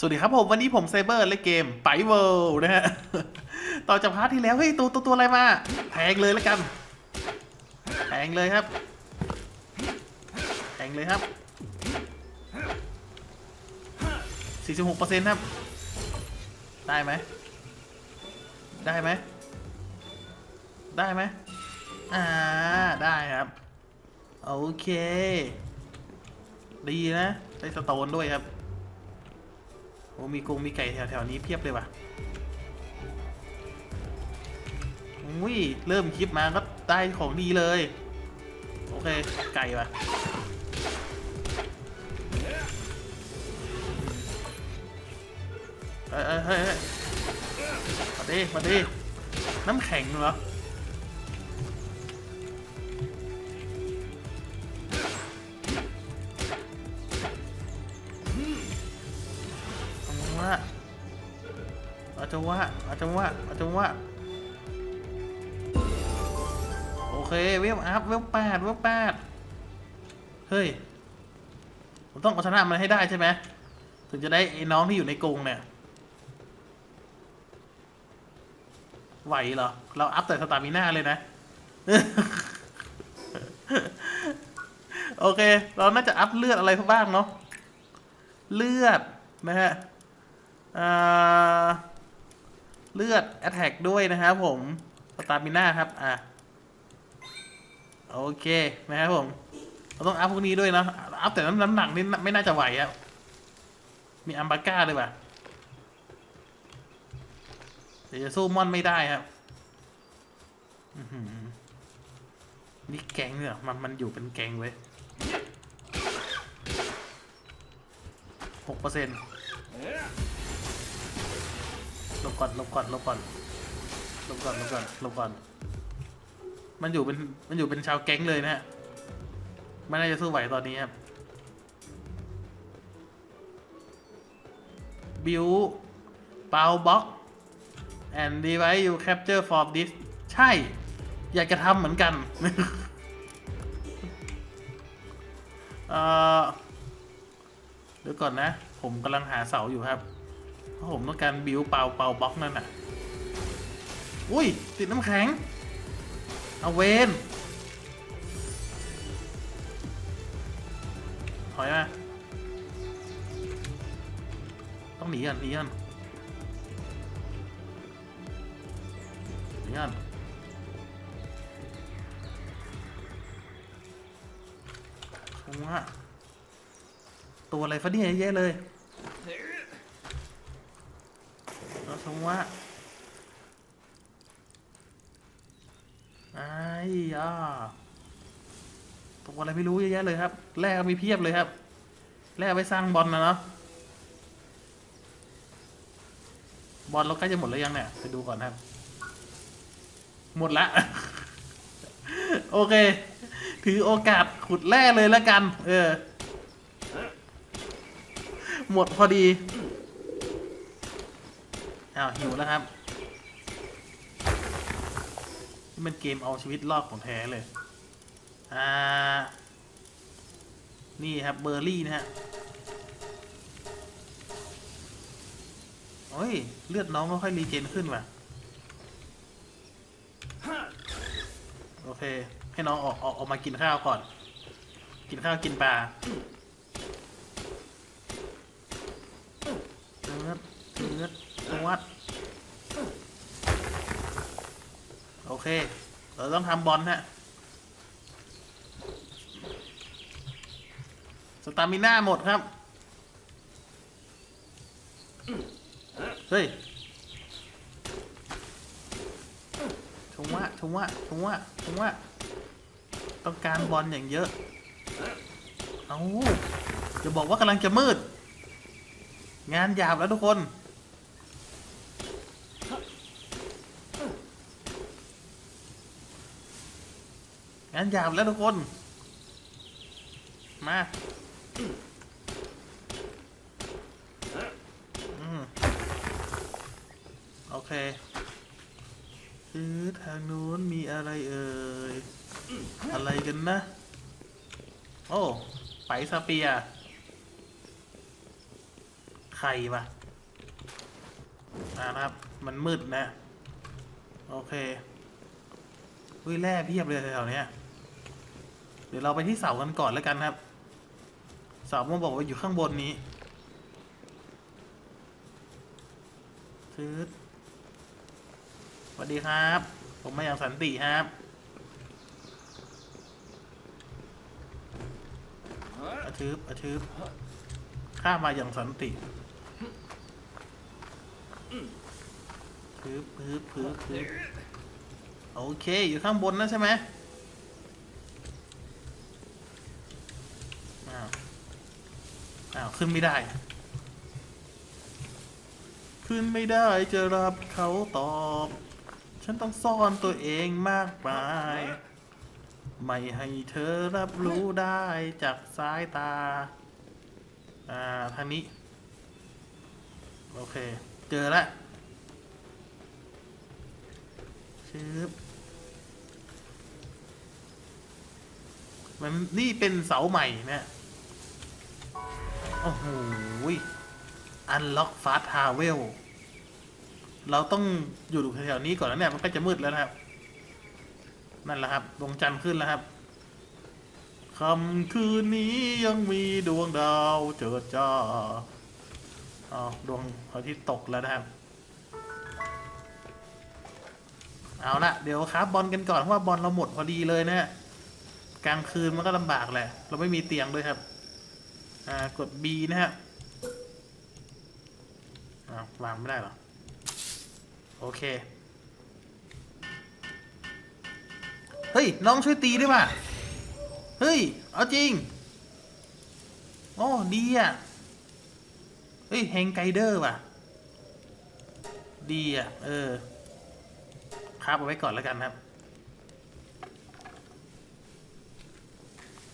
สวัสดีครับผม วันนี้ผมไซเบอร์เล่นเกมไปเวิลด์นะฮะ ต่อจากพาร์ทที่แล้ว เฮ้ย ตัวตัวตัวอะไรมา แทงเลยแล้วกัน แทงเลยครับ แทงเลยครับ 46%ครับ ได้ไหม ได้ไหม ได้ไหม อ่า ได้ครับ โอเค ดีนะ ได้สโตนด้วยครับ โอ้มีกรงมีไก่แถวๆนี้เพียบเลยว่ะอุ้ยเริ่มคลิปมาก็ได้ของดีเลย โอเคไก่ว่ะเฮ้ยเฮ้ยเฮ้ยเฮ้ยมาดิมาดิน้ำแข็งเหรอ จจะว่าอาจจะว่าอาจจะโอเคเวลอัพเวลแปดเวลแปดเฮ้ยผมต้องเอาชนะมันให้ได้ใช่ไหมถึงจะได้ไอ้น้องที่อยู่ในกรงเนี่ยไหวเหรอ เราอัพแต่สตามิน่าเลยนะ โอเค เราน่าจะอัพเลือดอะไรบ้างเนาะ เลือดนะฮะ อ่า เลือด Attack ด้วยนะครับผมสตามิน่าครับอะโอเคนะครับผมเราต้องอัพพวกนี้ด้วยนะอัพแต่น้ำหนักนี่ไม่น่าจะไหวอะมีอัมบาก้าเลยว่ะเดี๋ยวจะสู้มอนไม่ได้ครับนี่แกงเนี่ยมันมันอยู่เป็นแกงเว้ยหกเปอร์เซ็นต์ บก่อนหลบก่อนหลบก่อนหลบก่อนหลบก่อนหลบก่อน มันอยู่เป็นมันอยู่เป็นชาวแก๊งเลยนะฮะไม่น่าจะสู้ไหวตอนนี้ครับบิวเปาบ็อก and device you capture from this ใช่ อยากจะทำเหมือนกันเอ่อเดี๋ยวก่อนนะ ผมกำลังหาเสาอยู่ครับ ผมต้องการบิวเปล่าเปล่าบล็อกนั่นน่ะ อุ้ย ติดน้ำแข็ง เอาเวนถอยมาต้องหนีก่อนหนีก่อนหนีก่อนผมว่าตัวอะไรฟะเนี่ยเยอะแยะเลย เราสม ว่าไอ้ยาตัวอะไรไม่รู้เยอะแยะเลยครับ แรกมีเพียบเลยครับ แรกไปสร้างบอลนะเนาะ บอลเราใกล้จะหมดแล้วยังเนี่ย ไปดูก่อนครับ หมดละ โอเค ถือโอกาสขุดแร่เลยแล้วกัน เออ หมดพอดี อ้าวหิวแล้วครับนี่มันเกมเอาชีวิตรอดของแท้เลย อ่า นี่ครับเบอร์รี่นะฮะ โอ้ย เลือดน้องก็ค่อยรีเจนขึ้นว่ะ โอเค ให้น้องออกออกออกมากินข้าวก่อน กินข้าวกินปลาเนื้อเนื้อตัววัด โอ เค เราต้องทำบอลฮะ สตามิน่าหมดครับ เฮ้ย ชงว่าชงว่าชงว่าชงว่าต้องการบอลอย่างเยอะ เอาจะบอกว่ากำลังจะมืด งานหยาบแล้วทุกคน งานหยาบแล้วทุกคน มาอโอเคคือทางนู้นมีอะไรเอ่ย อะไรกันนะ โอ้ไปสเปีย ใครวะอ่านะครับ มันมืดนะ โอเค อุ้ยแร่เพียบเลยแถวเนี้ย เดี๋ยวเราไปที่เสากันก่อนแล้วกันครับ เสามันบอกว่าอยู่ข้างบนนี้ซื้อสวัสดีครับ ผมมาอย่างสันติครับอาชืบอาชืบข้ามาอย่างสันติพึบพึบพึบพึบโอเค อยู่ข้างบนนะใช่ไหมอ้าว อ้าว ขึ้นไม่ได้ ขึ้นไม่ได้จะรับเขาตอบ ฉันต้องซ่อนตัวเองมากมาย ไม่ให้เธอรับรู้ได้จากสายตา อ่า ทางนี้ โอเค เจอล้วชืบมันนี่เป็นเสาใหม่เนี่ย โอ้โหอันล็อกฟาสทาเวล เราต้องอยู่แถวๆนี้ก่อนแล้วเนี่ย มันก็จะมืดแล้วนะครับ นั่นแหละครับ ดวงจันทร์ขึ้นแล้วครับค่ำคืนนี้ยังมีดวงดาวเจิดจ้าอ๋อดวงอาทิตย์ตกแล้วนะครับ เอาละเดี๋ยวครับบอลกันก่อนเพราะว่าบอลเราหมดพอดีเลยนะฮะกลางคืนมันก็ลำบากแหละ เราไม่มีเตียงด้วยครับ กด B นะฮะวางไม่ได้หรอ โอเค เฮ้ย น้องช่วยตีด้วยป่ะ เฮ้ย เอาจริง โอ้ ดีอะ เฮ้ย แฮงไกเดอร์ว่ะ ดีอะ เออคาบเอาไว้ก่อนแล้วกันครับ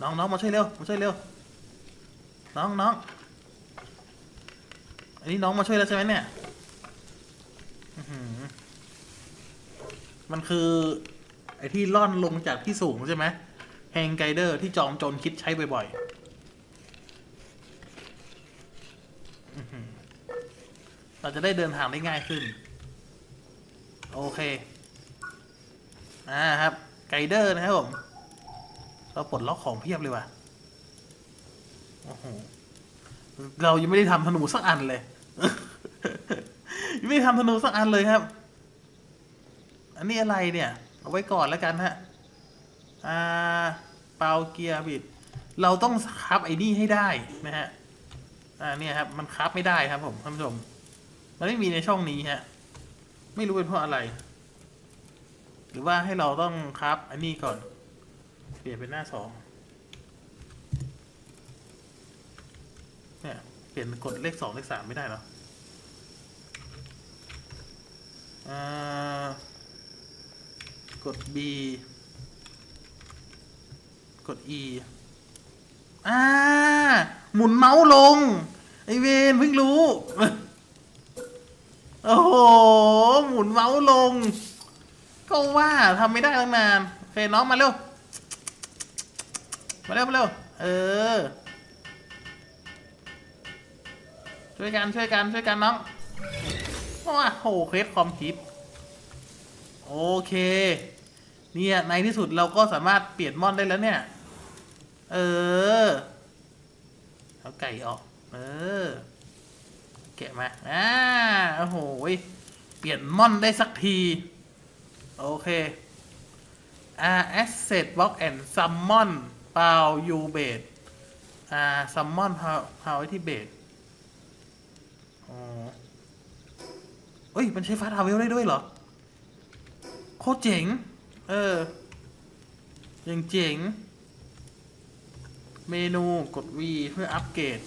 น้องน้องมาช่วยเร็ว มาช่วยเร็ว น้องน้องอันนี้น้องมาช่วยแล้วใช่ไหมเนี่ยมันคือ ไอ้ที่ล่อนลงจากที่สูงใช่ไหมแฮงไกเดอร์ที่จอมโจรคิดใช้บ่อยๆ เราจะได้เดินทางได้ง่ายขึ้น โอเค อ่าครับ ไกเดอร์นะครับผม เราปลดล็อกของเพียบเลยว่ะ โอ้โหเรายังไม่ได้ทำธนูสักอันเลย ยังไม่ได้ทำธนูสักอันเลยครับ อันนี้อะไรเนี่ย เอาไว้ก่อนแล้วกันฮะ อ่า เปาเกียร์บิด เราต้องคับไอ้นี่ให้ได้นะฮะ อ่าเนี่ยครับ มันคับไม่ได้ครับผมท่านผู้ชม มันไม่มีในช่องนี้ฮะ ไม่รู้เป็นเพราะอะไร หรือว่าให้เราต้องคับอันนี้ก่อน เปลี่ยนเป็นหน้าสอง เปลี่ยนกดเลขสองเลขสามไม่ได้หรออกด B กด E อ่า หมุนเมาส์ลง ไอเวนเพิ่งรู้ โอ้โห หมุนเมาส์ลง ก็ว่าทำไม่ได้ตั้งนาน โอเค น้องมาเร็ว มาเร็ว มาเร็ว เออ ช่วยกันช่วยกันช่วยกันน้องว้าโหเคสคอมพิวโอเค เนี่ยในที่สุดเราก็สามารถเปลี่ยนมอนได้แล้วเนี่ย เออเอาไก่ออก เออ แกะมาอ่าโอ้โหเปลี่ยนมอนได้สักที โอเคอ่า asset box and summon เปล่า u base อ่า summon พาพาไว้ที่เบส อ๋อเอ้ย มันใช้ฟาทาวเวลได้ด้วยเหรอ โคตรเจ๋ง เออ ยังเจ๋ง เมนูกด V เพื่ออัปเกรด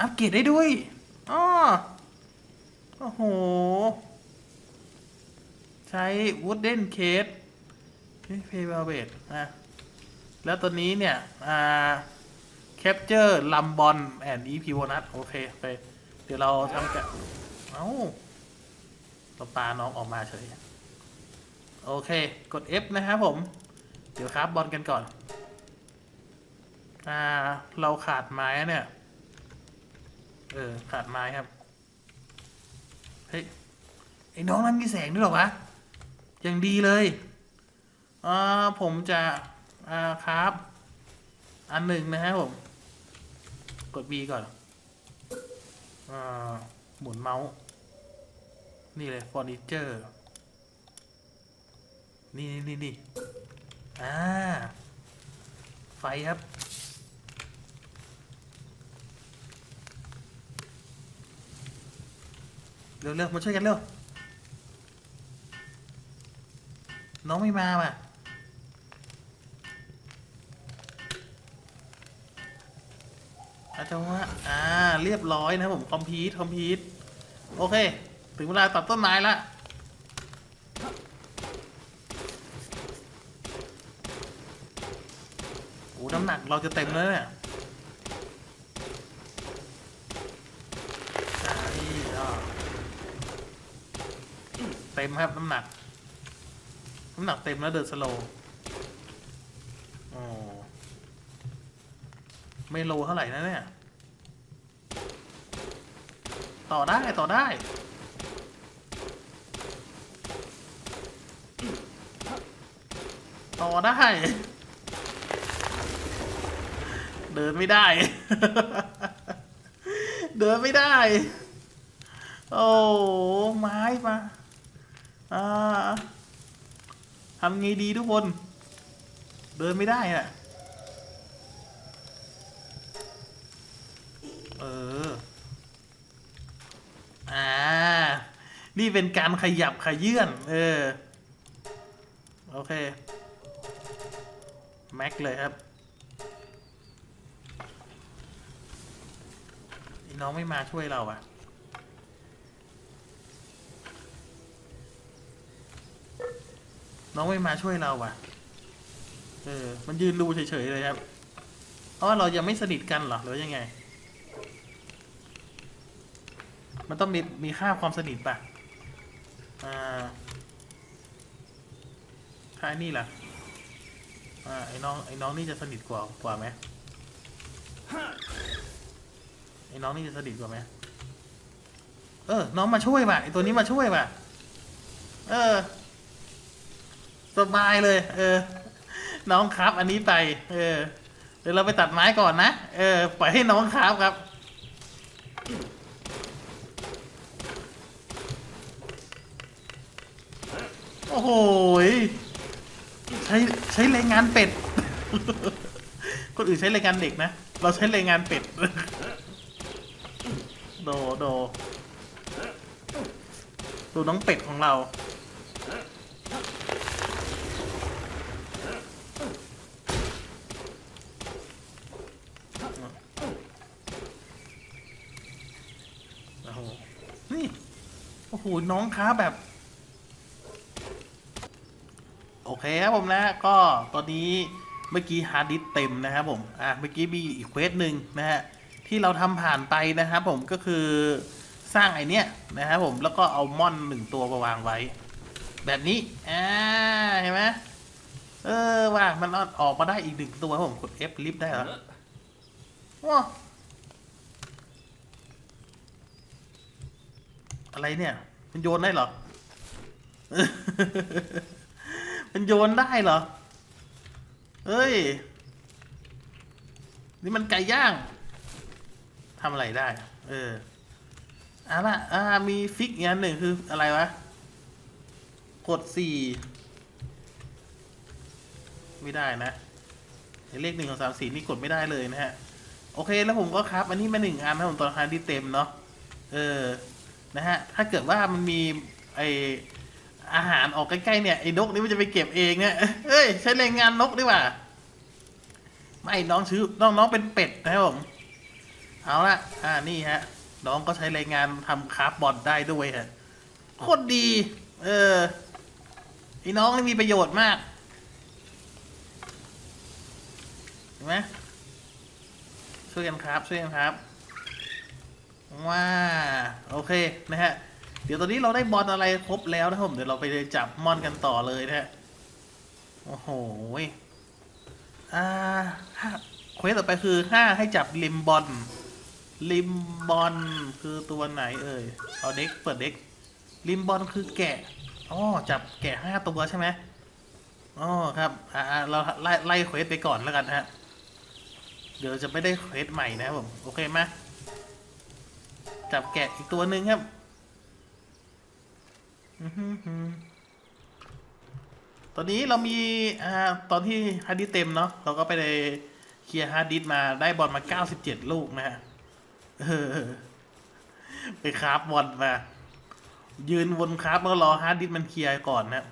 อัปเกรดได้ด้วยอ๋อโอ้โห ใช้ wooden case นี่เพย์เบลเบดนะ แล้วตัวนี้เนี่ย อ่า capture ลัมบอลแอนด์ EP โบนัสโอเค ไป เดี๋ยวเราทำกันเอ้าเราปาน้องออกมาเฉย โอเค กด F นะครับผม เดี๋ยวครับบอลกันก่อน อ่า เราขาดไม้เนี่ย เออ ขาดไม้ครับ เฮ้ย ไอ้น้องนั้นมีแสงด้วยหรอวะยังดีเลย อ่า ผมจะ อ่า ครับ อันหนึ่งนะฮะผม กด B ก่อน หมุนเมาส์ นี่เลยเฟอร์นิเจอร์ นี่นี่นี่นี่อ่า ไฟครับ เร็วเร็วมาช่วยกันเร็ว น้องไม่มาว่ะ อาจารย์ว่าอ่า เรียบร้อยนะผม คอมพีทคอมพีทโอเค ถึงเวลาตัดต้นไม้ละโอ้น้ำหนักเราจะเต็มแล้วเนี่ยเต็มครับ น้ำหนัก น้ำหนักเต็มแล้วเดินสโลว์โอ้ ไม่โลเท่าไหร่นะเนี่ย ต่อได้ต่อได้ ต่อได้ เดินไม่ได้ เดินไม่ได้ โอ้ไม้มาอ่าทำไงดีทุกคน เดินไม่ได้อะเอออ่า นี่เป็นการขยับขยื่น เออ โอเค แม็กเลยครับน้องไม่มาช่วยเราอะน้องไม่มาช่วยเราอะเออ มันยืนดูเฉยๆเลยครับเพราะว่าเรายังไม่สนิทกันเหรอ หรือยังไง มันต้องมีมีค่าความสนิทป่ะ อ่า ค่าไอ้นี่ล่ะ อ่า ไอ้น้อง ไอ้น้องนี่จะสนิทกว่ากว่าไหมไอ้น้องนี่จะสนิทกว่าไหมเออ น้องมาช่วยป่ะ ไอ้ตัวนี้มาช่วยป่ะ เออ สบายเลย เออ น้องครับ อันนี้ไป เออ เดี๋ยวเราไปตัดไม้ก่อนนะ เออ ปล่อยให้น้องครับครับ โอ้โหใช้ใช้แรงงานเป็ด คนอื่นใช้แรงงานเด็กนะ เราใช้แรงงานเป็ด โดโดดูน้องเป็ดของเรา โอ้โห นี่ โอ้โห น้องค้าแบบ โอเคครับผมนะก็ตอนนี้เมื่อกี้ฮาร์ดดิสเต็มนะครับผมอะเมื่อกี้มีอีกเควสหนึ่งนะฮะที่เราทำผ่านไปนะครับผมก็คือสร้างไอเนี้ยนะครับผมแล้วก็เอาม่อนหนึ่งตัวมาวางไว้ แบบนี้อ่าเห็นไหมเออว่ามันออกมาได้อีกหนึ่งตัวผมกด F ลิฟได้เหรอว้าอะไรเนี่ย มันโยนได้เหรอ มันโยนได้เหรอ เฮ้ย นี่มันไก่ย่างทำอะไรได้ เออเอะละอ่า มีฟิกอีกอันหนึ่งคืออะไรวะ กดสี่ไม่ได้นะเลขหนึ่งของสามสี่นี่กดไม่ได้เลยนะฮะ โอเคแล้วผมก็ครับ อันนี้มาหนึ่งอันนะผมตอนฮาร์ดดิสก์เต็มเนาะ เออ นะฮะ ถ้าเกิดว่ามันมีไอ อาหารออกใกล้ๆเนี่ยไอ้นกนี่มันจะไปเก็บเองเนี่ยเอ้ยใช้แรงงานนกดีกว่าไม่น้องชื่อน้องน้องเป็นเป็ดนะครับผมเอาละอ่านี่ฮะ น้องก็ใช้แรงงานทำคราฟบอลได้ด้วยฮะโคตรดี เออไอ้น้องนี่มีประโยชน์มากเห็นไหมช่วยกันครับช่วยกันครับว้าโอเคนะฮะ เดี๋ยวตอนนี้เราได้บอลอะไรครบแล้วนะครับผมเดี๋ยวเราไปจับมอนกันต่อเลยนะฮะโอ้โหอ่าห้าเควสต่อไปคือห้าให้จับลิมบอลลิมบอลคือตัวไหนเอ่ยเอาเด็กเปิดเด็กลิมบอลคือแกะอ๋อจับแกะห้าตัวใช่ไหมอ๋อครับอ่าเราไล่ไล่เควสไปก่อนแล้วกันฮะเดี๋ยวจะไม่ได้เควสใหม่นะครับผมโอเคไหมจับแกะอีกตัวหนึ่งครับ ตอนนี้เรามีอ่าตอนที่ฮาร์ดดิสเต็มเนาะเราก็ไปเคลียร์ฮาร์ดดิสมาได้บอลมา97ลูกนะฮะไปคราฟบอลมา ยืนวนคราฟแล้วรอฮาร์ดดิสมันเคลียร์ก่อนนะ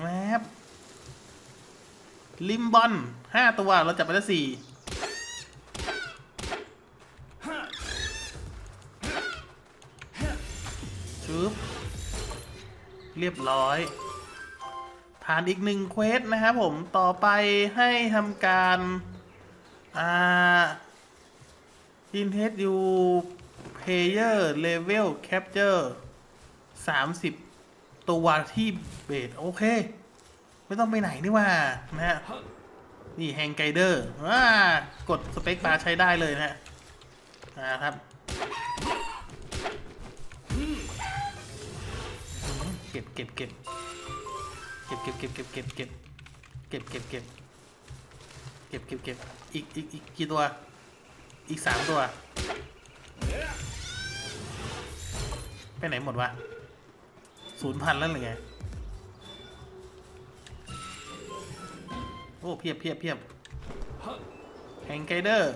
แวบลิมบอลห้าตัวเราจับไปแล้สี่ เรียบร้อย ผ่านอีกหนึ่งเควสนะครับผมต่อไปให้ทำการอ่า Intet you player level capture 30 ตัวที่เบสโอเค ไม่ต้องไปไหนนี่ว่านะฮะ นี่แฮงไกเดอร์ว่ากดสเปคบาร์ใช้ได้เลยนะฮะนะครับ ก็บเก็บเก็บเก็บเก็บเก็บเก็บเก็บเก็บเก็บเก็บเก็บเก็บเก็บเก็บอีกอีกอีกกี่ตัว อีกสามตัว ไปไหนหมดวะศูนย์พันแล้วหรือไง โอ้เพียบเพียบเพียบแฮงไกเดอร์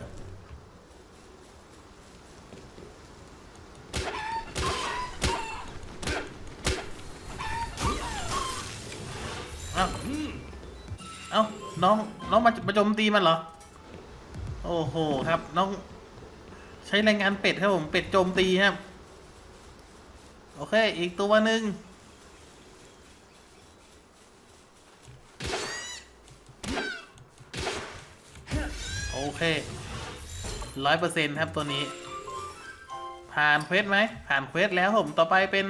น้องน้องมามาโจมตีมันเหรอ โอ้โหครับ น้อง ใช้แรงงานเป็ดครับผมเป็ดโจมตีครับ โอเค อีกตัวหนึ่งโอเคร้อยเปอร์เซ็นต์ครับตัวนี้ ผ่านเควสไหมผ่านเควสแล้วผมต่อไปเป็น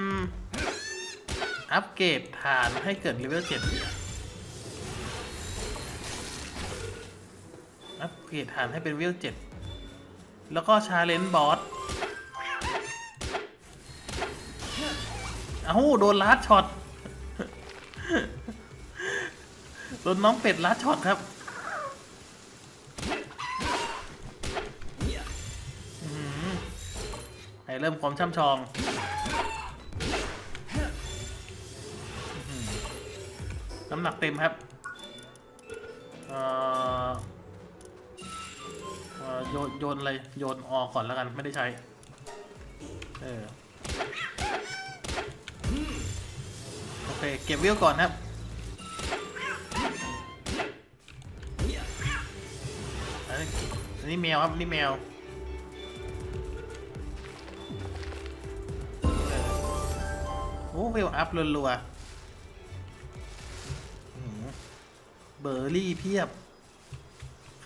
อัปเกรดฐานให้เกิดเลเวลเจ็ด เกรดฐานให้เป็นเลเวลเจ็ดแล้วก็ชาเลนจ์บอสเอ้าโดนลัดช็อตโดนน้องเป็ดลัดช็อตครับอื้อหือให้เริ่มความช่ำชองน้ำหนักเต็มครับ เอ่อ เอ่อโยนโยนอะไรโยนออกก่อนแล้วกันไม่ได้ใช้ เออโอเคเก็บวิวก่อนครับอันนี้อันนี้แมวครับอันนี่แมวโอ้เวอัพรัวๆอื้อหือเบอร์รี่เพียบ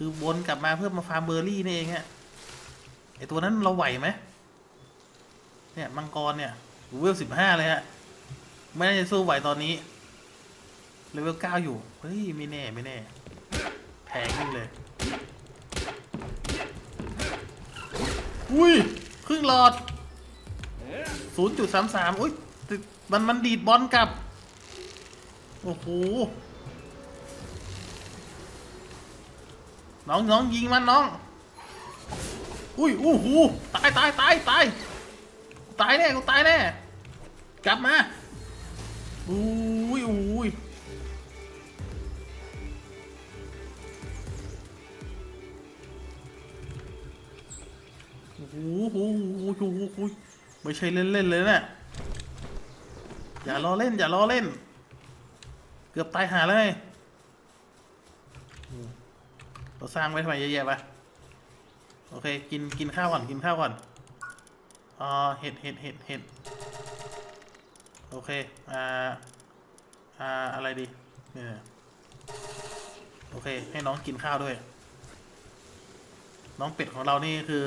คือวนกลับมาเพื่อมาฟาร์มเบอร์รี่นี่เองฮะไอตัวนั้นเราไหวไหมเนี่ยมังกรเนี่ยเวลสิบห้าเลยฮะไม่น่าจะสู้ไหวตอนนี้เลเวลเก้าอยู่ เฮ้ย ไม่แน่ ไม่แน่แทงขึ้นเลย อุ้ย ครึ่งหลอด 0.33 อุ้ย มัน มันดีดบอลกลับ โอ้โห น้องน้องยิงมันน้อง อุ้ยอู้หูตายตายตายตายตายแน่กูตายแน่ กลับมาอุ้ยอุ้ยโอ้โหโอ้โหโอ้โหโอ้โหไม่ใช่เล่นๆเลยนะอย่ารอเล่น อย่ารอเล่น เกือบตายหาเลย เราสร้างไว้ทำไมเยอะแยะปะโอเค กินกินข้าวก่อนกินข้าวก่อนอ่าเห็ดเห็ดเห็ดเห็ดโอเค อ่า อ่า อะไรดี เนี่ย โอเค ให้น้องกินข้าวด้วย น้องเป็ดของเรานี่คือ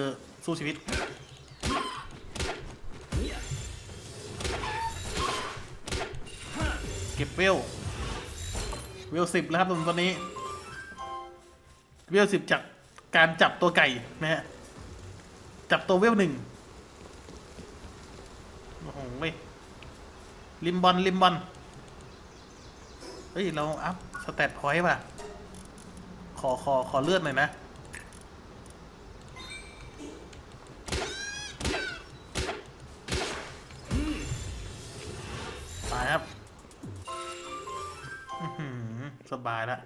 สู้ชีวิต เก็บเวล เวลสิบแล้วครับตอนนี้ เวลสิบจากการจับตัวไก่นะฮะ จับตัวเวลหนึ่งโอ้โหเว้ยลิมบอลลิมบอลเฮ้ย เราอัพสเตตพอยต์ป่ะ ขอขอขอเลือดหน่อยนะตายครับสบายแล้ว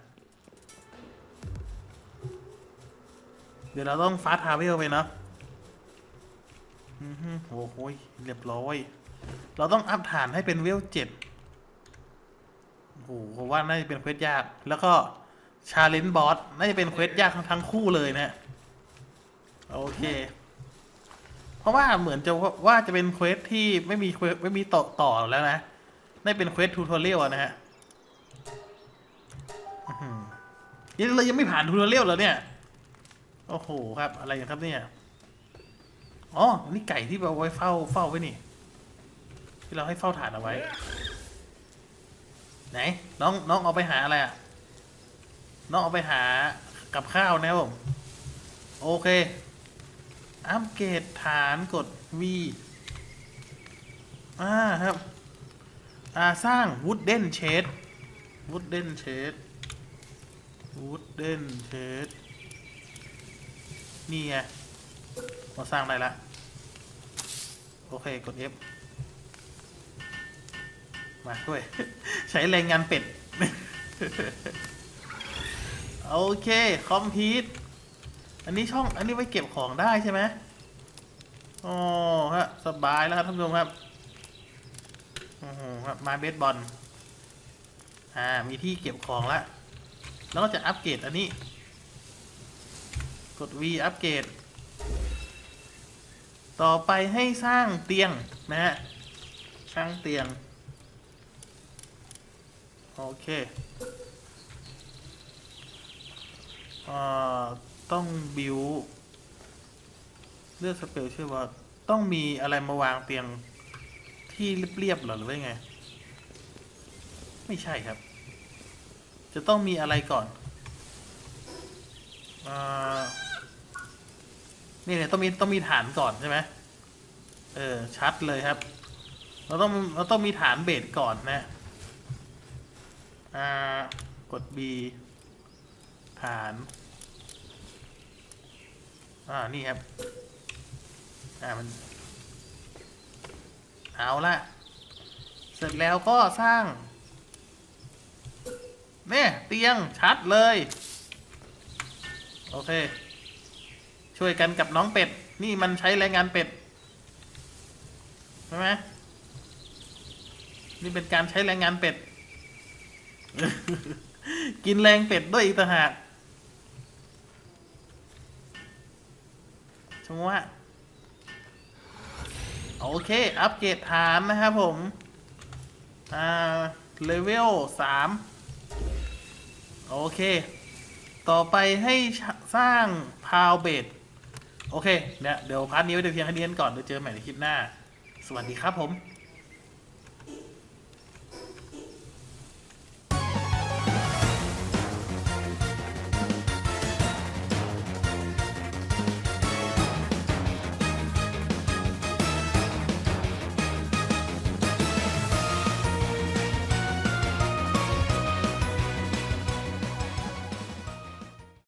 เดี๋ยวเราต้องฟาสทาเวลไปเนาะอือหือโอ้โหยเรียบร้อย เราต้องอัพฐานให้เป็นเวลเจ็ดโอ้โหผมว่าน่าจะเป็นเควสยาก แล้วก็ชาเลนจ์บอสน่าจะเป็นเควสยากทั้งทั้งคู่เลยนะโอเค เพราะว่าเหมือนจะว่าจะเป็นเควสที่ไม่มีเควสไม่มีต่อต่อแล้วนะน่าเป็นเควสทูทอเรียลนะฮะอื้อหือเรายังไม่ผ่านทูทอเรียลเหรอเนี่ย โอ้โหครับ อะไรครับเนี่ย อ๋อ นี่ไก่ที่เราไว้เฝ้าเฝ้าไว้นี่ ที่เราให้เฝ้าฐานเอาไว้ ไหน น้องน้องเอาไปหาอะไรอะ น้องเอาไปหากับข้าวนะครับผม โอเค อัปเกรดฐานกด V อ่าครับ อ่าสร้าง Wooden Shade Wooden Shade Wooden Shade นี่ นี่ไงเราสร้างได้ละ โอเค กด F มาด้วย ใช้แรงงานเป็ด โอเค คอมพิวต์อันนี้ช่อง อันนี้ไว้เก็บของได้ใช่ไหมอ๋อฮะ สบายแล้วครับท่านผู้ชมครับโอ้โหครับ มาเบสบอล อ่า มีที่เก็บของละ แล้วก็จะอัปเกรดอันนี้ กด V อัปเกรด ต่อไปให้สร้างเตียงนะฮะ สร้างเตียง โอเคเอ่อต้องบิวเลือกสเปลชื่อว่าต้องมีอะไรมาวางเตียงที่เรียบๆหรอหรือว่าไง ไม่ใช่ครับ จะต้องมีอะไรก่อน อ่อ นี่เนี่ยต้องมีต้องมีฐานก่อนใช่ไหมเออชัดเลยครับ เราต้องเราต้องมีฐานเบสก่อนนะอ่ากด B ฐานอ่านี่ครับอ่ามันเอาละเสร็จแล้วก็สร้างเนี่ยเตียงชัดเลย โอเค ช่วยกันกับน้องเป็ด นี่มันใช้แรงงานเป็ดใช่ไหมนี่เป็นการใช้แรงงานเป็ด กินแรงเป็ดด้วยอีกต่างหากชมว่าโอเค อัปเกรดฐานนะครับผม อ่า เลเวลสามโอเค ต่อไปให้สร้างพาวเบด โอเคเนี่ยเดี๋ยวพาร์ทนี้ไว้เดี๋ยวเพียงแค่นี้ก่อนเดี๋ยวเจอใหม่ในคลิปหน้า สวัสดีครับผม